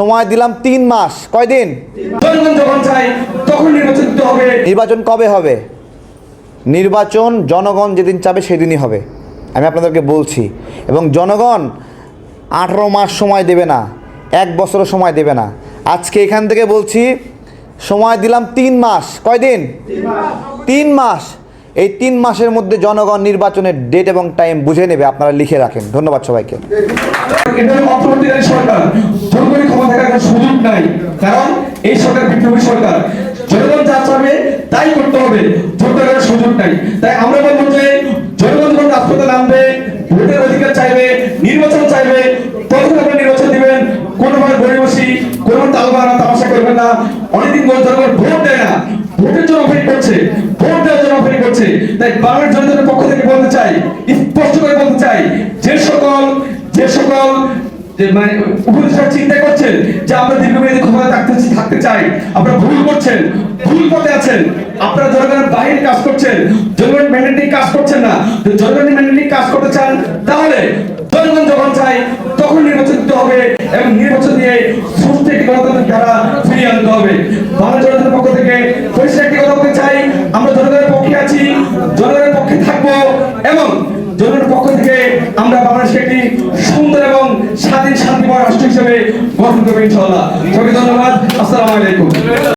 সময় দিলাম তিন মাস। কয়দিন? নির্বাচন কবে হবে? নির্বাচন জনগণ যেদিন চাবে সেদিনই হবে। আমি আপনাদেরকে বলছি। এবং জনগণ আঠারো মাস সময় দেবে না এক বছরও সময় দেবে না। আজকে এখান থেকে বলছি সময় দিলাম তিন মাস। কয়দিন? তিন মাস। এই তিন মাসের মধ্যে জনগণ নির্বাচনের ডেট এবং টাইম বুঝে নেবে আপনারা লিখে রাখেন। ধন্যবাদ সবাইকে এটা হলো অন্তর্বর্তীকালীন সরকার জনগণের ক্ষমতা থাকার কোনো সুযোগ নাই। কারণ এই সরকার বিপ্লবী সরকার। জনগণ যা চাবে তাই করতে হবে দেওয়ার সুযোগ নাই। তাই আমরা বলব যে জনগণ যখন রাজপথে নামবে, ভোটের অধিকার চাইবে, নির্বাচন চাইবে তখন আপনি নির্বাচন দিবেন। কোনোভাবে গড়ে বসি কোনো তালবানা তামাশা করবেন না। অনেকদিন জনগণ ভোট দেয় না। ভোটের জন্য অপেক্ষা করছে। ভোট দেওয়ার জন্য অপেক্ষা করছে। তাই বাংলার জনগণের পক্ষ থেকে বলতে চাই, স্পষ্ট করে বলতে চাই, যে সকল যে সকল যে মানে উপদেষ্টা চিন্তা করছেন যে আমরা দীর্ঘমেয়াদী ক্ষমতা থাকতে থাকতে চাই, আপনারা ভুল করছেন, ভুল পথে আছেন। আপনারা জনগণের বাইরে কাজ করছেন, জনগণ ম্যান্ডেট কাজ করছেন না। জনগণের ম্যান্ডেট কাজ করতে চান, তাহলে জনগণ যখন চাই তখন নির্বাচন দিতে হবে এবং নির্বাচন দিয়ে সুস্থ একটি গণতান্ত্রিক ধারা ফিরিয়ে আনতে হবে। বাংলা জনতার পক্ষ থেকে পরিষ্কার একটি কথা বলতে চাই, আমরা জনগণের পক্ষে আছি, জনগণের পক্ষে থাকব এবং জনগণের পক্ষ থেকে আমরা বাংলাদেশকে একটি রাষ্ট্র হিসেবে গঠন করব ইনশাআল্লাহ। সবাইকে ধন্যবাদ। আসসালামু আলাইকুম।